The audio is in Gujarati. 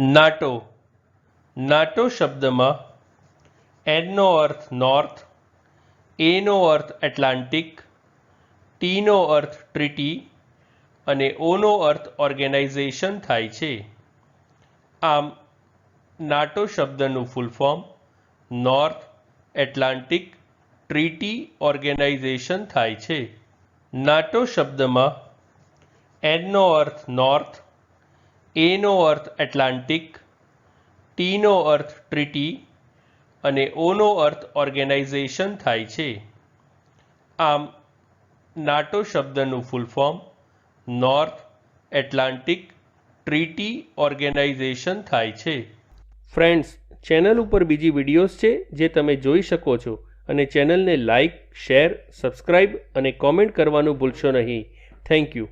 નાટો. નાટો શબ્દમાં એનનો અર્થ નોર્થ એનો અર્થ એટલાન્ટિક ટીનો અર્થ ટ્રીટી અને ઓનો અર્થ ઓર્ગેનાઇઝેશન થાય છે. આમ, નાટો શબ્દનું full form North Atlantic Treaty Organization થાય છે. નાટો શબ્દમાં એનનો અર્થ નોર્થ એનો અર્થ એટલાન્ટિક ટીનો અર્થ ટ્રીટી અને ઓનો અર્થ ઓર્ગેનાઇઝેશન થાય છે. આમ, નાટો શબ્દનું full form North Atlantic Treaty Organization થાય છે. ફ્રેન્ડ્સ ચેનલ ઉપર બીજી વિડીયોઝ છે જે તમે જોઈ શકો છો અને ચેનલને લાઇક શેર સબસ્ક્રાઇબ અને કોમેન્ટ કરવાનું ભૂલશો નહીં. Thank you